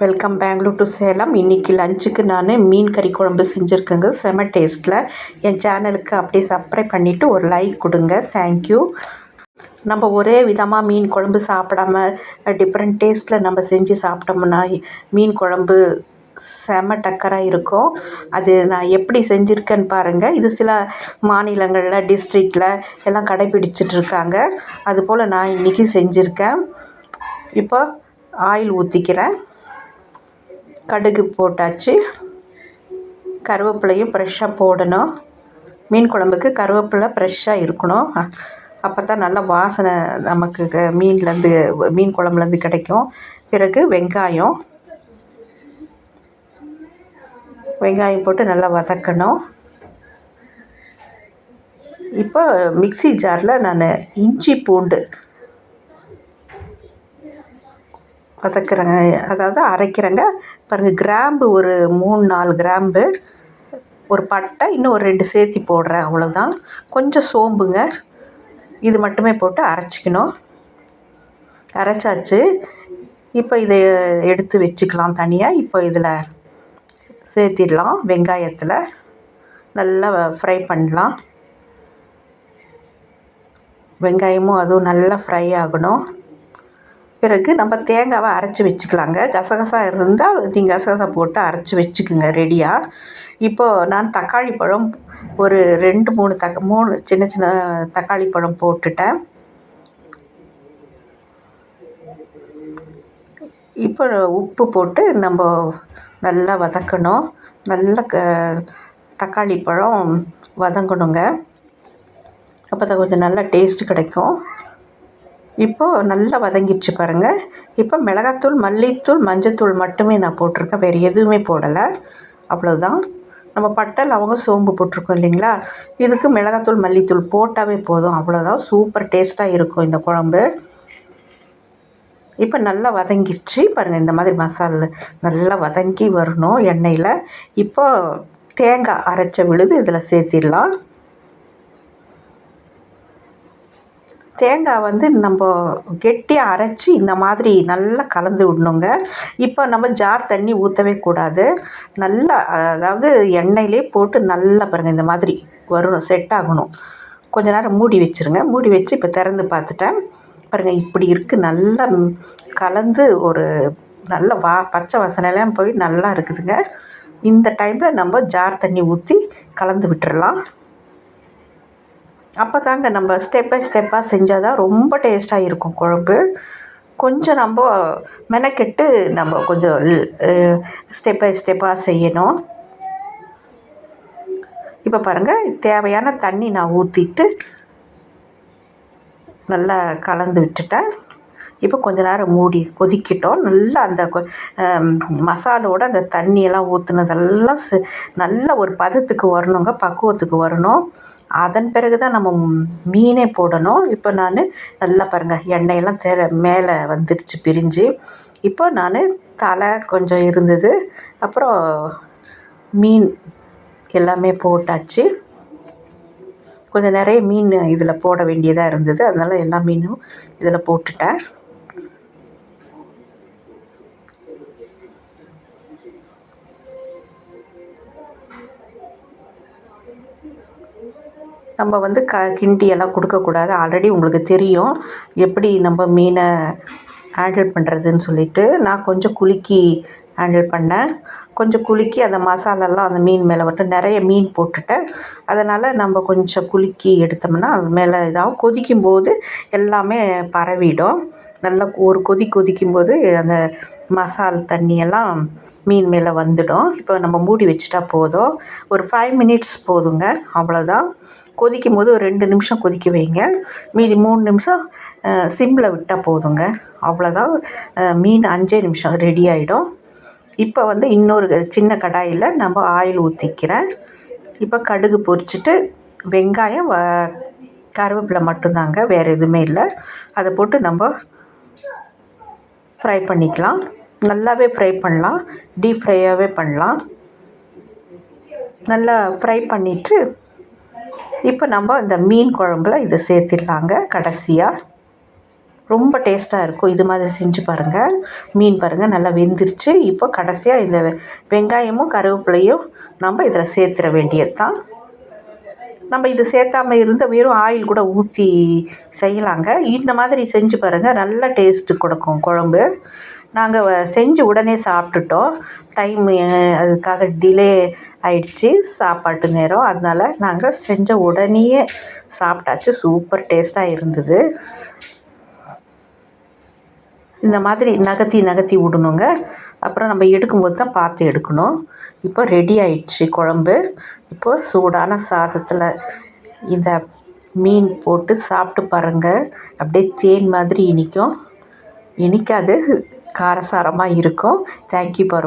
Welcome Bangalore to Salem இன்றைக்கி லஞ்சுக்கு நான் மீன் கறி குழம்பு செஞ்சுருக்கேங்க. செம டேஸ்ட்டில் என் சேனலுக்கு அப்படியே சப்ஸ்கிரைப் பண்ணிவிட்டு ஒரு லைக் கொடுங்க. தேங்க்யூ நம்ம ஒரே விதமாக மீன் குழம்பு சாப்பிடாம டிஃப்ரெண்ட் டேஸ்ட்டில் நம்ம செஞ்சு சாப்பிட்டோம்னா மீன் குழம்பு செம டக்கராக இருக்கும். அது நான் எப்படி செஞ்சுருக்கேன்னு பாருங்கள் இது சில மாநிலங்களில் டிஸ்ட்ரிக்டில் எல்லாம் கடைப்பிடிச்சிட்டு இருக்காங்க. அதுபோல் நான் இன்றைக்கி செஞ்சுருக்கேன். இப்போ ஆயில் ஊற்றிக்கிறேன் கடுகு போட்டாச்சு. கருவேப்பிலையும் ஃப்ரெஷ்ஷாக போடணும். மீன் குழம்புக்கு கருவேப்பிலை ஃப்ரெஷ்ஷாக இருக்கணும். அப்போ தான் நல்லா வாசனை நமக்கு க மீன்லேருந்து மீன் குழம்புலேருந்து கிடைக்கும். பிறகு வெங்காயம். வெங்காயம் போட்டு நல்லா வதக்கணும். இப்போ மிக்ஸி ஜாரில் நான் இஞ்சி பூண்டு வதக்குறேங்க. அதாவது அரைக்கிறேங்க. பாருங்கள் கிராம்பு ஒரு மூணு நாலு கிராம்பு ஒரு பட்டை இன்னும் ஒரு ரெண்டு சேர்த்தி போடுறேன் அவ்வளோதான் கொஞ்சம் சோம்புங்க. இது மட்டுமே போட்டு அரைச்சிக்கணும். அரைச்சாச்சு. இப்போ இதை எடுத்து வச்சுக்கலாம் தனியாக இப்போ இதில் சேர்த்திடலாம் வெங்காயத்தில். நல்லா ஃப்ரை பண்ணலாம். வெங்காயமும் அதுவும் நல்லா ஃப்ரை ஆகணும். பிறகு நம்ம தேங்காவை அரைச்சி வச்சுக்கலாங்க. கசகசா இருந்தால் நீங்கள் கசகசா போட்டு அரைச்சி வச்சுக்குங்க ரெடியாக இப்போது நான் தக்காளி பழம் ஒரு ரெண்டு மூணு தக்க மூணு சின்ன சின்ன தக்காளி பழம் போட்டுட்டேன். இப்போ உப்பு போட்டு நம்ம நல்லா வதக்கணும். நல்லா க தக்காளி பழம் வதங்கணுங்க. அப்போ தான் கொஞ்சம் நல்லா டேஸ்ட்டு கிடைக்கும். இப்போது நல்லா வதங்கிடுச்சு பாருங்கள் இப்போ மிளகாத்தூள் மல்லித்தூள் மஞ்சத்தூள் மட்டுமே நான் போட்டிருக்கேன். வேறு எதுவுமே போடலை. அவ்வளோதான் நம்ம பட்டை லவங்கம் சோம்பு போட்டிருக்கோம் இல்லைங்களா? இதுக்கு மிளகாத்தூள் மல்லித்தூள் போட்டாவே போதும். அவ்வளோதான் சூப்பர் டேஸ்ட்டாக இருக்கும் இந்த குழம்பு. இப்போ நல்லா வதங்கிடுச்சு. பாருங்கள் இந்த மாதிரி மசாலா நல்லா வதங்கி வரணும் எண்ணெயில். இப்போ தேங்காய் அரைச்ச விழுது இதில் சேர்த்திடலாம். தேங்காய் வந்து நம்ம கெட்டியாக அரைச்சி இந்த மாதிரி நல்லா கலந்து விடணுங்க. இப்போ நம்ம ஜார் தண்ணி ஊற்றவே கூடாது. நல்லா அதாவது எண்ணெயிலே போட்டு நல்லா பாருங்கள் இந்த மாதிரி வரும் செட் ஆகணும். கொஞ்ச நேரம் மூடி வச்சுருங்க. மூடி வச்சு இப்போ திறந்து பார்த்துட்டேன். பாருங்கள் இப்படி இருக்குது நல்லா கலந்து ஒரு நல்ல வா பச்சை வாசனைலாம் போய் நல்லா இருக்குதுங்க. இந்த டைமில் நம்ம ஜார் தண்ணி ஊற்றி கலந்து விட்டுறலாம். அப்போ தாங்க நம்ம ஸ்டெப் பை ஸ்டெப்பாக செஞ்சால் தான் ரொம்ப டேஸ்ட்டாக இருக்கும் குழம்பு. கொஞ்சம் நம்ம மெனக்கெட்டு நம்ம கொஞ்சம் ஸ்டெப் பை ஸ்டெப்பாக செய்யணும். இப்போ பாருங்கள் தேவையான தண்ணி நான் ஊற்றிட்டு நல்லா கலந்து விட்டுட்டேன். இப்போ கொஞ்ச நேரம் மூடி கொதிக்கிட்டோம். நல்லா அந்த மசாலோட அந்த தண்ணியெல்லாம் ஊற்றுனதெல்லாம் நல்ல ஒரு பதத்துக்கு வரணுங்க பக்குவத்துக்கு வரணும். அதன் பிறகு தான் நம்ம மீனே போடணும். இப்போ நான் நல்லா பாருங்கள் எண்ணெயெல்லாம் தெர மேலே வந்துடுச்சு பிரிஞ்சு. இப்போ நான் தலை கொஞ்சம் இருந்தது. அப்புறம் மீன் எல்லாமே போட்டாச்சு. கொஞ்சம் நிறைய மீன் இதில் போட வேண்டியதாக இருந்தது. அதனால் எல்லா மீனும் இதில் போட்டுட்டேன். நம்ம வந்து க கிண்டி எல்லாம் கொடுக்கக்கூடாது ஆல்ரெடி உங்களுக்கு தெரியும் எப்படி நம்ம மீனை ஹேண்டில் பண்ணுறதுன்னு சொல்லிட்டு. நான் கொஞ்சம் குலுக்கி ஹேண்டில் பண்ணேன். கொஞ்சம் குலுக்கி அந்த மசாலாலாம் அந்த மீன் மேலே மட்டும் நிறைய மீன் போட்டுட்டேன். அதனால் நம்ம கொஞ்சம் குலுக்கி எடுத்தோம்னா அது மேலே இதாகும். கொதிக்கும்போது எல்லாமே பரவிடும். நல்லா ஒரு கொதி கொதிக்கும்போது அந்த மசால் தண்ணியெல்லாம் மீன் மேலே வந்துடும். இப்போ நம்ம மூடி வச்சுட்டா போதும். ஒரு ஃபைவ் மினிட்ஸ் போதுங்க. அவ்வளோதான் கொதிக்கும் போது ஒரு ரெண்டு நிமிஷம் கொதிக்க வைங்க. மீதி மூணு நிமிஷம் சிம்மில் விட்டால் போதுங்க. அவ்வளோதான் மீன் அஞ்சே நிமிஷம் ரெடி ஆகிடும் இப்போ வந்து இன்னொரு சின்ன கடாயில் நம்ம ஆயில் ஊற்றிக்கிறேன் இப்போ கடுகு பொரிச்சிட்டு வெங்காயம் வ கருவேப்பிலை மட்டும்தாங்க. வேறு எதுவுமே இல்லை. அதை போட்டு நம்ம ஃப்ரை பண்ணிக்கலாம். நல்லாவே ஃப்ரை பண்ணலாம் டீப் ஃப்ரையாகவே பண்ணலாம். நல்லா ஃப்ரை பண்ணிவிட்டு இப்போ நம்ம இந்த மீன் குழம்புல இதை சேர்த்திடலாங்க கடைசியாக ரொம்ப டேஸ்ட்டாக இருக்கும். இது மாதிரி செஞ்சு பாருங்கள் மீன் பாருங்கள் நல்லா வெந்துருச்சு. இப்போ கடைசியாக இந்த வெங்காயமும் கருவேப்பிலையும் நம்ம இதில் சேர்த்துற வேண்டியது தான் நம்ம இது சேர்த்தாம இருந்த வெறும் ஆயில் கூட ஊற்றி செய்யலாங்க. இந்த மாதிரி செஞ்சு பாருங்கள் நல்ல டேஸ்ட்டு கொடுக்கும் குழம்பு. நாங்கள் செஞ்சு உடனே சாப்பிட்டுட்டோம். டைம் அதுக்காக டிலே ஆயிடுச்சு. சாப்பாட்டு நேரம். அதனால நாங்கள் செஞ்ச உடனேயே சாப்பிட்டாச்சு. சூப்பர் டேஸ்ட்டாக இருந்தது. இந்த மாதிரி நகர்த்தி நகர்த்தி விடணுங்க. அப்புறம் நம்ம எடுக்கும்போது தான் பார்த்து எடுக்கணும். இப்போ ரெடி ஆயிடுச்சு குழம்பு. இப்போ சூடான சாதத்தில் இந்த மீன் போட்டு சாப்பிட்டு பாருங்கள் அப்படியே தேன் மாதிரி இனிக்கும். இனிக்காது. காரசாரமாக இருக்கும். Thank you for